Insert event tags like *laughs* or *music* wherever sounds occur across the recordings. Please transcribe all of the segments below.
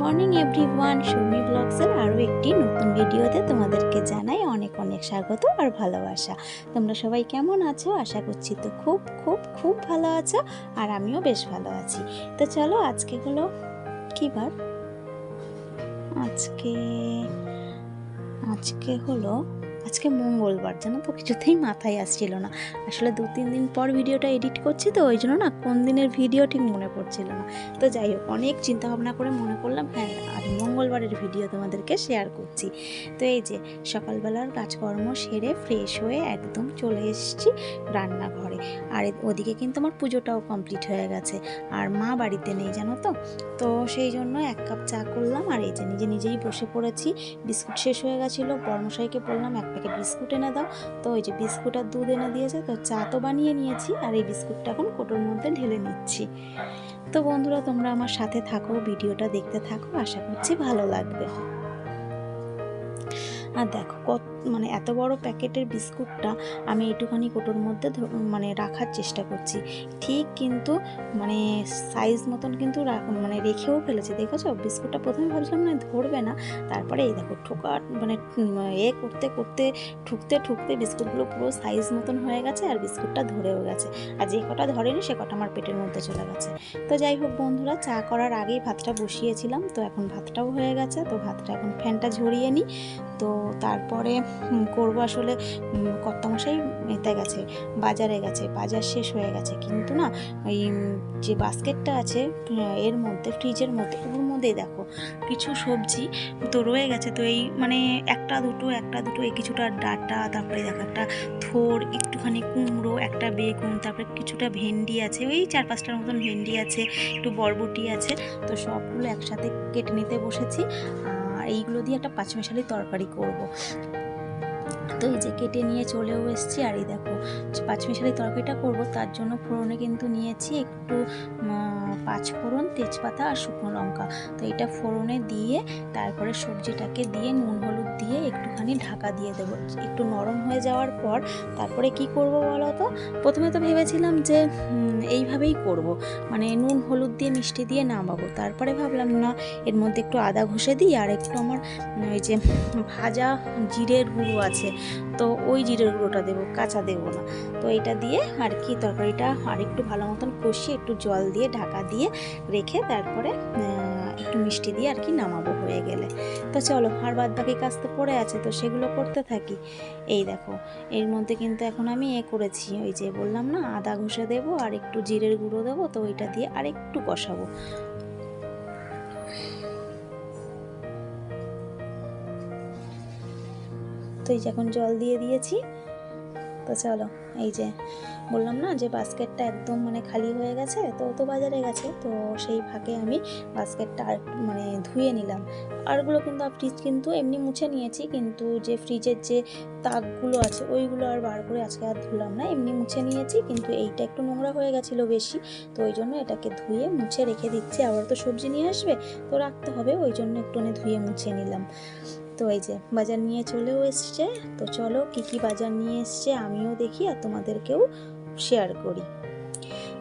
Morning everyone Soumi ব্লগসের আরও একটি নতুন ভিডিওতে তোমাদেরকে জানাই অনেক অনেক স্বাগত আর ভালোবাসা। তোমরা সবাই কেমন আছো? আশা করছি তো খুব খুব খুব ভালো আছো আর আমিও বেশ ভালো আছি। তো চলো আজকে হলো কী বার আজকে আজকে হলো আজকে মঙ্গলবার, জানো তো? কিছুতেই মাথায় আসছিল না। আসলে দু, তিন দিন পর ভিডিওটা এডিট করছি তো, ওই জন্য না কোন দিনের ভিডিও ঠিক মনে পড়ছিল না। তো যাই হোক, অনেক চিন্তা ভাবনা করে মনে করলাম হ্যাঁ আর মঙ্গলবারের ভিডিও তোমাদেরকে শেয়ার করছি। তো এই যে, সকালবেলার কাজকর্ম সেরে ফ্রেশ হয়ে একদম চলে এসেছি রান্নাঘরে। আর ওদিকে কিন্তু আমার পুজোটাও কমপ্লিট হয়ে গেছে। আর মা বাড়িতে নেই, জানো তো? তো সেই জন্য এক কাপ চা করলাম, আর এই যে নিজে নিজেই বসে পড়েছি। বিস্কুট শেষ হয়ে গেছিল বর্মশাইকে বললাম, এক প্যাকেট বিস্কুট এনে দাও। তো ওই যে বিস্কুট আর দুধ এনে দিয়েছে, তো চা তো বানিয়ে নিয়েছি আর এই বিস্কুটটা এখন কোটোর মধ্যে ঢেলে নিচ্ছি। তো বন্ধুরা, তোমরা আমার সাথে থাকো, ভিডিওটা দেখতে থাকো, আশা করছি ভালো লাগবে। আর দেখো কত মানে এত বড় প্যাকেটের বিস্কুটটা আমি একটুখানি কোটোর মধ্যে মানে রাখার চেষ্টা করছি। ঠিক কিন্তু মানে সাইজ মতন কিন্তু মানে রেখেও ফেলেছি, দেখেছ? বিস্কুটটা প্রথমে ভাবছিলাম না ধরবে না, তারপরে এই দেখো ঠোকা মানে এ করতে করতে, ঠুকতে ঠুকতে বিস্কুটগুলো পুরো সাইজ মতন হয়ে গেছে আর বিস্কুটটা ধরেও গেছে। আর যে কটা ধরেনি, সে কটা আমার পেটের মধ্যে চলে গেছে। তো যাই হোক বন্ধুরা, চা করার আগেই ভাতটা বসিয়েছিলাম, তো এখন ভাতটাও হয়ে গেছে, তো ভাতটা এখন ফ্যানটা ঝরিয়ে নিই। তো তারপরে করব আসলে কর্তামশাই এতে গেছে, বাজারে গেছে, বাজার শেষ হয়ে গেছে। কিন্তু না, ওই যে বাস্কেটটা আছে এর মধ্যে, ফ্রিজের মধ্যে, ওর মধ্যেই দেখো, কিছু সবজি তো রয়ে গেছে। তো এই মানে একটা দুটো একটা দুটো, এই কিছুটা ডাটা, তারপরে দেখো একটা থোর, একটুখানি কুমড়ো, একটা বেগুন, তারপরে কিছুটা ভেন্ডি আছে, ওই চার পাঁচটার মতন ভেন্ডি আছে, একটু বরবটি আছে। তো সবগুলো একসাথে কেটে নিতে বসেছি, আর এইগুলো দিয়ে একটা পাঁচমিশালি তরকারি করব। তো এই যে কেটে নিয়ে চলেও এসছি আর এই দেখো পাঁচমিশালি তরকারিটা করব তার জন্য ফোড়নে কিন্তু নিয়েছি একটু উম, পাঁচ ফোড়ন তেজপাতা আর শুকনো লঙ্কা। তো এটা ফোড়নে দিয়ে তারপরে সবজিটাকে দিয়ে নুন হলুদ দিয়ে একটুখানি ঢাকা দিয়ে দেবো। একটু নরম হয়ে যাওয়ার পর তারপরে কি করব বলো তো? প্রথমে তো ভেবেছিলাম যে এইভাবেই করব। মানে নুন হলুদ দিয়ে মিষ্টি দিয়ে নামাবো। তারপরে ভাবলাম না এর মধ্যে একটু আদা ঘষে দিই আর একটু আমার ওই যে ভাজা জিরের গুঁড়ো আছে তো ওই জিরের গুঁড়োটা দেবো, কাঁচা দেবো না। তো এটা দিয়ে আর কি তরকারিটা আর একটু ভালো মতন কষিয়ে একটু জল দিয়ে ঢাকা দিয়ে রেখে তারপরে একটু মিষ্টি দিয়ে আর কি নামাবো হয়ে গেলে। তো চলো, আর বাদ বাকি কাজ তো পড়ে আছে, তো সেগুলো করতে থাকি। এই দেখো, এর মধ্যে কিন্তু এখন আমি এ করেছি, ওই যে বললাম না, আদা ঘষে দেবো আর একটু জিরের গুঁড়ো দেবো, তো ওইটা দিয়ে আর একটু কষাবো। তো এই যে এখন জল দিয়ে দিয়েছি। তো চলো, এই যে বললাম না যে বাস্কেটটা একদম মানে খালি হয়ে গেছে, তো তো বাজারে গেছে, তো সেই ফাঁকে আমি বাস্কেটটা আর মানে ধুয়ে নিলাম। আরগুলো কিন্তু ফ্রিজ কিন্তু এমনি মুছে নিয়েছি, কিন্তু যে ফ্রিজের যে তাকগুলো আছে, ওইগুলো আর বার করে আজকে আর ধুলাম না, এমনি মুছে নিয়েছি, কিন্তু এইটা একটু নোংরা হয়ে গেছিল বেশি, তো ওই জন্য এটাকে ধুয়ে মুছে রেখে দিচ্ছি, আবার তো সবজি নিয়ে আসবে, তো রাখতে হবে, ওই জন্য একটুখানি ধুয়ে মুছে নিলাম। তো এই যে বাজার নিয়ে চলেও এসছে। তো চলো কি কি বাজার নিয়ে এসছে আমিও দেখি আর তোমাদেরকেও শেয়ার করি।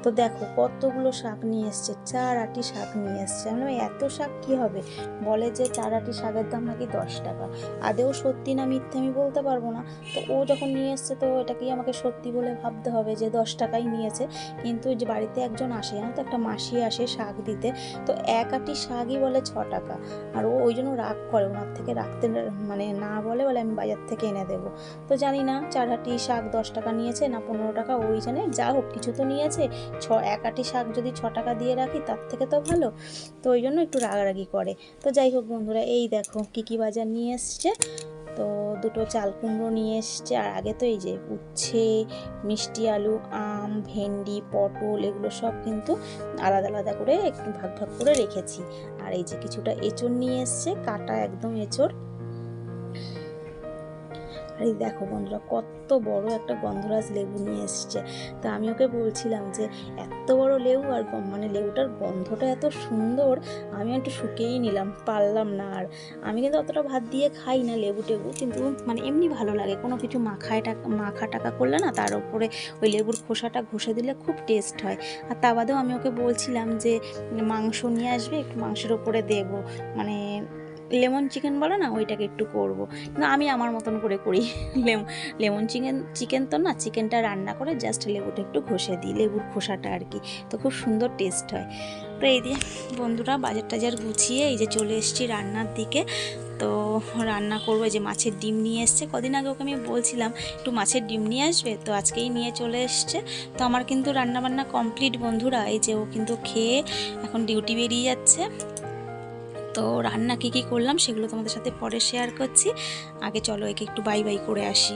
তো দেখো কতগুলো শাক নিয়ে এসছে চার আটি শাক নিয়ে এসছে। আমি এত শাক কি হবে? বলে যে চার আটি শাকের দাম নাকি দশ টাকা। আদেও সত্যি না মিথ্যে আমি বলতে পারব না। তো ও যখন নিয়ে এসছে তো এটাকেই আমাকে সত্যি বলে ভাবতে হবে যে দশ টাকাই নিয়েছে। কিন্তু যে বাড়িতে একজন আসে, জানো তো, একটা মাসি আসে শাক দিতে, তো এক আটি শাকই বলে ছ টাকা। আর ও ওই জন্য রাগ করে, ওনার থেকে রাখতে মানে না বলে বলে আমি বাজার থেকে এনে দেবো। তো জানি না চার আটি শাক দশ টাকা নিয়েছে না পনেরো টাকা, ওই জানে। যা হোক, কিছু তো নিয়েছে ছ, এক আটি শাক যদি ছ টাকা দিয়ে রাখি, তার থেকে তো ভালো। তো ওই জন্য একটু রাগারাগি করে। তো যাই হোক বন্ধুরা, এই দেখো কী কী বাজার নিয়ে এসছে। তো দুটো চাল কুমড়ো নিয়ে এসছে, আর আগে তো এই যে উচ্ছে, মিষ্টি আলু, আম, ভেন্ডি, পটল, এগুলো সব কিন্তু আলাদা আলাদা করে একটু ভাগ ভাগ করে রেখেছি। আর এই যে কিছুটা এঁচড় নিয়ে এসছে, কাটা একদম এঁচড়। আর এই দেখো বন্ধুরা, কত বড় একটা গন্ধরাজ লেবু নিয়ে এসছে। তো আমি ওকে বলছিলাম যে, এত বড় লেবু আর মানে লেবুটার গন্ধটা এত সুন্দর, আমি একটু শুকিয়েই নিলাম, পারলাম না আর। আমি কিন্তু অতটা ভাত দিয়ে খাই না লেবু টেবু, কিন্তু মানে এমনি ভালো লাগে। কোনো কিছু মাখায় টাকা, মাখা টাকা করলে না তার উপরে ওই লেবুর খোসাটা ঘষে দিলে খুব টেস্ট হয়। আর তা বাদেও আমি ওকে বলছিলাম যে, মাংস নিয়ে আসবে, একটু মাংসের ওপরে দেবো। মানে লেমন চিকেন বলে না, ওইটাকে একটু করব। কিন্তু আমি আমার মতন করে করি। লেম- লেমন চিকেন চিকেন তো না, চিকেনটা রান্না করে জাস্ট লেবুটা একটু ঘষে দিই, লেবুর খোসাটা আর কি। তো খুব সুন্দর টেস্ট হয়। তো এই দিয়ে বন্ধুরা বাজার টাজার গুছিয়ে এই যে চলে এসেছি রান্নার দিকে। তো রান্না করব যে মাছের ডিম নিয়ে এসছে। কদিন আগে ওকে আমি বলছিলাম, একটু মাছের ডিম নিয়ে আসবে? তো আজকেই নিয়ে চলে এসছে। তো আমার কিন্তু রান্না বান্না কমপ্লিট বন্ধুরা, এই যে ও কিন্তু খেয়ে এখন ডিউটি বেরিয়ে যাচ্ছে। তো রান্না কী কী করলাম সেগুলো তোমাদের সাথে পরে শেয়ার করছি। আগে চলো একে একটু বাই বাই করে আসি।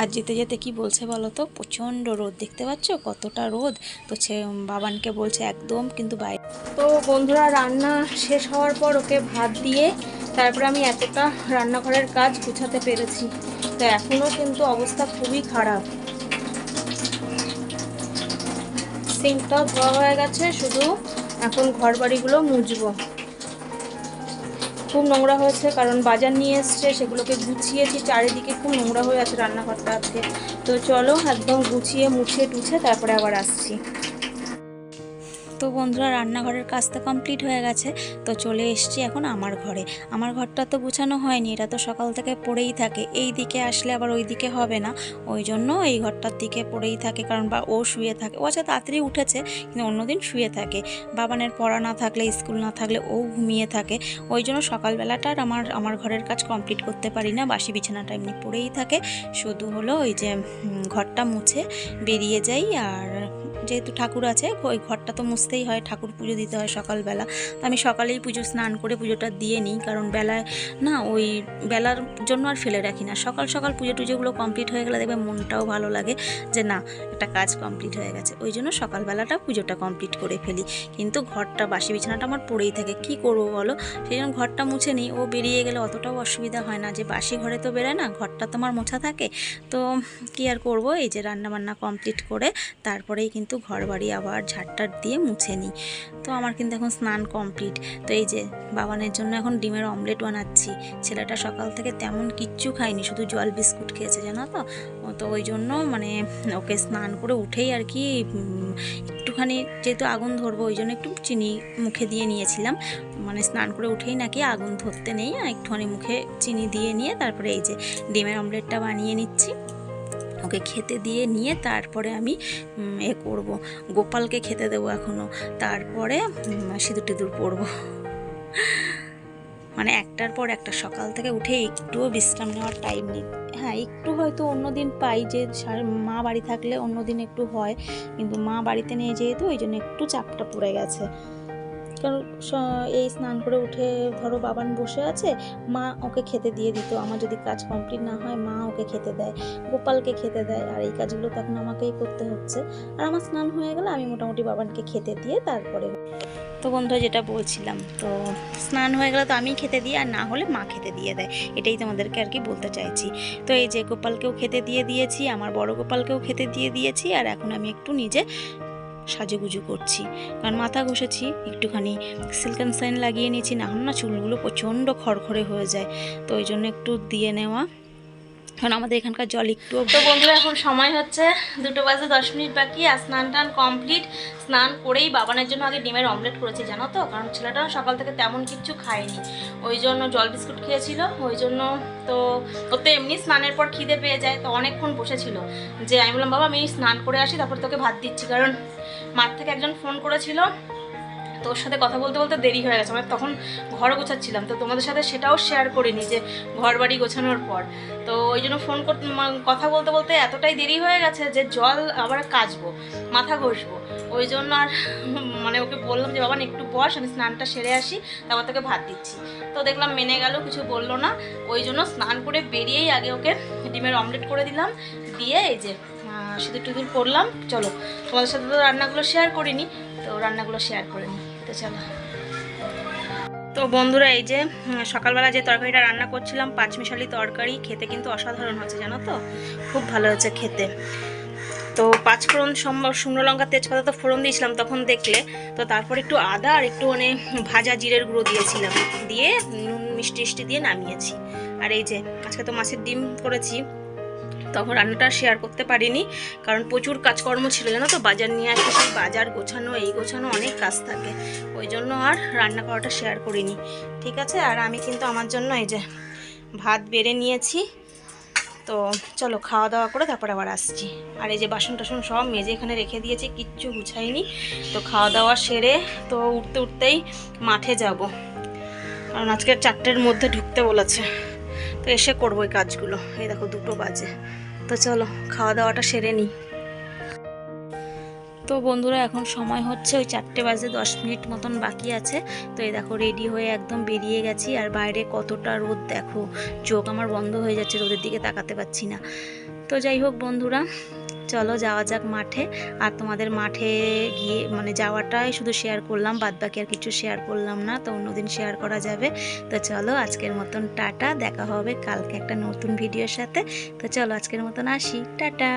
আর যেতে যেতে কি বলছে বলো তো প্রচণ্ড রোদ, দেখতে পাচ্ছ? কতটা রোদ? তো সে বাবানকে বলছে একদম, কিন্তু বাইরে তো বন্ধুরা, রান্না শেষ হওয়ার পর ওকে ভাত দিয়ে তারপরে আমি এতটা রান্নাঘরের কাজ গুছাতে পেরেছি। তো এখনও কিন্তু অবস্থা খুবই খারাপ। সিঙ্কটাও ধোয়া হয়ে গেছে, শুধু এখন ঘর বাড়িগুলো মুছবো। খুব নোংরা হয়েছে, কারণ বাজার নিয়ে এসছে, সেগুলোকে গুছিয়েছি, চারিদিকে খুব নোংরা হয়ে আছে রান্নাঘরটা আছে তো চলো একদম গুছিয়ে মুছিয়ে টুছে, তারপরে আবার আসছি। তো বন্ধুরা রান্নাঘরের কাজটা কমপ্লিট হয়ে গেছে, তো চলে এসছি এখন আমার ঘরে। আমার ঘরটা তো গুছানো হয়নি, এটা তো সকাল থেকে পড়েই থাকে। এই দিকে আসলে আবার ওই দিকে হবে না। ওই জন্য এই ঘরটার দিকে পড়েই থাকে, কারণ বা ও শুয়ে থাকে। ও আচ্ছা তাড়াতাড়ি উঠেছে, কিন্তু অন্যদিন শুয়ে থাকে। বাবানের পড়া না থাকলে, স্কুল না থাকলে ও ঘুমিয়ে থাকে। ওই জন্য সকালবেলাটা আর আমার আমার ঘরের কাজ কমপ্লিট করতে পারি না। বাসি বিছানাটা এমনি পড়েই থাকে। শুধু হলো ওই যে ঘরটা মুছে বেরিয়ে যাই আর যেহেতু ঠাকুর আছে, ওই ঘরটা তো মুছতেই হয়, ঠাকুর পুজো দিতে হয় সকালবেলা। তো আমি সকালেই পুজো স্নান করে পুজোটা দিয়ে নিই, কারণ বেলায় না ওই বেলার জন্য আর ফেলে রাখি না। সকাল সকাল পুজো টুজোগুলো কমপ্লিট হয়ে গেলে দেখবে মনটাও ভালো লাগে যে না, একটা কাজ কমপ্লিট হয়ে গেছে। ওই জন্য সকালবেলাটা পুজোটা কমপ্লিট করে ফেলি। কিন্তু ঘরটা, বাসি বিছানাটা আমার পড়েই থাকে। কি করব বলো? সেই জন্য ঘরটা মুছে নিই। ও বেরিয়ে গেলে অতটাও অসুবিধা হয় না। যে বাসি ঘরে তো বেরোয় না, ঘরটা তো আমার মোছা থাকে। তো কি আর করব? এই যে রান্না বান্না কমপ্লিট করে তারপরেই কিন্তু ঘর বাড়ি আবার ঝাড়টার দিয়ে মুছে নিই। তো আমার কিন্তু এখন স্নান কমপ্লিট। তো এই যে বাবানের জন্য এখন ডিমের অমলেট বানাচ্ছি। ছেলেটা সকাল থেকে তেমন কিচ্ছু খায়নি, শুধু জল বিস্কুট খেয়েছে, জানো তো? তো ওই জন্য মানে ওকে স্নান করে উঠেই আর কি একটুখানি যেহেতু আগুন ধরবো, ওই জন্য একটু চিনি মুখে দিয়ে নিয়েছিলাম। মানে স্নান করে উঠেই নাকি আগুন ধরতে নেই, একটুখানি মুখে চিনি দিয়ে নিয়ে তারপরে এই যে ডিমের অমলেটটা বানিয়ে নিচ্ছি। ওকে খেতে দিয়ে নিয়ে তারপরে আমি এ করব। গোপালকে খেতে দেবো এখনও তারপরে সিঁদুর টিঁদুর পরবো। মানে একটার পর একটা, সকাল থেকে উঠে একটুও বিশ্রাম নেওয়ার টাইম নেই। হ্যাঁ একটু হয়তো অন্য দিন পাই যে মা বাড়ি থাকলে অন্য দিন একটু হয়। কিন্তু মা বাড়িতে নিয়ে যেহেতু, ওই জন্য একটু চাপটা পড়ে গেছে। কারণ এই স্নান করে উঠে ধরো বাবান বসে আছে, মা ওকে খেতে দিয়ে দিত। আমার যদি কাজ কমপ্লিট না হয়, মা ওকে খেতে দেয়, গোপালকে খেতে দেয়। আর এই কাজগুলো তো এখন আমাকেই করতে হচ্ছে। আর আমার স্নান হয়ে গেলে আমি মোটামুটি বাবানকে খেতে দিয়ে তারপরে তো বন্ধুরা যেটা বলছিলাম, তো স্নান হয়ে গেলে তো আমি খেতে দিই, আর না হলে মা খেতে দিয়ে দেয়। এটাই তোমাদেরকে আর কি বলতে চাইছি। তো এই যে গোপালকেও খেতে দিয়ে দিয়েছি, আমার বড় গোপালকেও খেতে দিয়ে দিয়েছি, আর এখন আমি একটু নিজে সাজুগুজু করছি। কারণ মাথা ঘষেছি, একটুখানি সিল্কান সাইন লাগিয়ে নিয়েছি, না না চুলগুলো প্রচণ্ড খড়খড়ে হয়ে যায়। তো ওই জন্য একটু দিয়ে নেওয়া। কারণ আমাদের এখানকার জল একটু তো বন্ধুরা, এখন সময় হচ্ছে দুটো বাজে দশ মিনিট বাকি। আর স্নান টান কমপ্লিট। স্নান করেই বাবানের জন্য আগে ডিমের অমলেট করেছি, জানো তো? কারণ ছেলেটা সকাল থেকে তেমন কিছু খায়নি। ওই জন্য জল বিস্কুট খেয়েছিল। ওই জন্য তো ও তো এমনি স্নানের পর খিদে পেয়ে যায়। তো অনেকক্ষণ বসেছিল। যে আমি বললাম, বাবা, আমি স্নান করে আসি, তারপর তোকে ভাত দিচ্ছি। কারণ মাঠ থেকে একজন ফোন করেছিল। তো ওর সাথে কথা বলতে বলতে দেরি হয়ে গেছে। মানে তখন ঘর গোছাচ্ছিলাম। তো তোমাদের সাথে সেটাও শেয়ার করিনি যে ঘর বাড়ি গোছানোর পর। তো ওই জন্য ফোন কথা বলতে বলতে এতটাই দেরি হয়ে গেছে যে জল আবার কাচবো, মাথা ঘষবো। ওই জন্য আর *laughs* মানে ওকে বললাম যে, বাবা একটু বস, আমি স্নানটা সেরে আসি, তারপর তোকে ভাত দিচ্ছি। তো দেখলাম মেনে গেল, কিছু বলল না। ওই জন্য স্নান করে বেরিয়েই আগে ওকে ডিমের অমলেট করে দিলাম। দিয়ে এই যে সিঁদুর টিঁদুর করলাম। চলো, তোমাদের সাথে তো রান্নাগুলো শেয়ার করিনি, তো রান্নাগুলো শেয়ার করে নিই। তো চলো। তো বন্ধুরা, এই যে সকালবেলা যে তরকারিটা রান্না করছিলাম, পাঁচমিশালি তরকারি, খেতে কিন্তু অসাধারণ হচ্ছে জানো তো? খুব ভালো হচ্ছে খেতে। তো পাঁচ ফোড়ন সম্ভব শুকনো লঙ্কা, তেজপাতা তো ফোড়ন দিয়েছিলাম তখন দেখলে। তো তারপর একটু আদা আর একটু মানে ভাজা জিরের গুঁড়ো দিয়েছিলাম। দিয়ে নুন মিষ্টি মিষ্টি দিয়ে নামিয়েছি। আর এই যে, আজকে তো মাছের ডিম করেছি। তখন রান্নাটা শেয়ার করতে পারিনি। কারণ প্রচুর কাজকর্ম ছিল, জানো তো? বাজার নিয়ে আসতে সেই বাজার গোছানো, এই গোছানো অনেক কাজ থাকে। ওই জন্য আর রান্না করাটা শেয়ার করিনি। ঠিক আছে? আর আমি কিন্তু আমার জন্য এই যে ভাত বেড়ে নিয়েছি। তো চলো, খাওয়া দাওয়া করে তারপর আবার আসছি। আর এই যে বাসন টাসন সব মেজে এখানে রেখে দিয়েছি, কিচ্ছু গুছাইনি। তো খাওয়া দাওয়া সেরে তো উঠতে উঠতেই মাঠে যাব। কারণ আজকে চারটের মধ্যে ঢুকতে বলেছে। এসে করব এই কাজগুলো। এই দেখো, দুটো বাজে। তো চলো, খাওয়া দাওয়াটা সেরে নিই। তো বন্ধুরা, এখন সময় হচ্ছে ওই চারটে বাজে দশ মিনিট মতন বাকি আছে। তো এই দেখো রেডি হয়ে একদম বেরিয়ে গেছি। আর বাইরে কতটা রোদ, দেখো। চোখ আমার বন্ধ হয়ে যাচ্ছে, রোদের দিকে তাকাতে পাচ্ছি না। তো যাই হোক বন্ধুরা চলো যাওয়া যাক মাঠে। আর তোমাদের মাঠে গিয়ে মানে যাওয়াটাই শুধু শেয়ার করলাম বাদ বাকি আর কিছু শেয়ার করলাম না, তো অন্যদিন শেয়ার করা যাবে। তো চলো আজকের মতন টাটা, দেখা হবে কালকে একটা নতুন ভিডিওর সাথে। তো চলো আজকের মতন আসি, টাটা।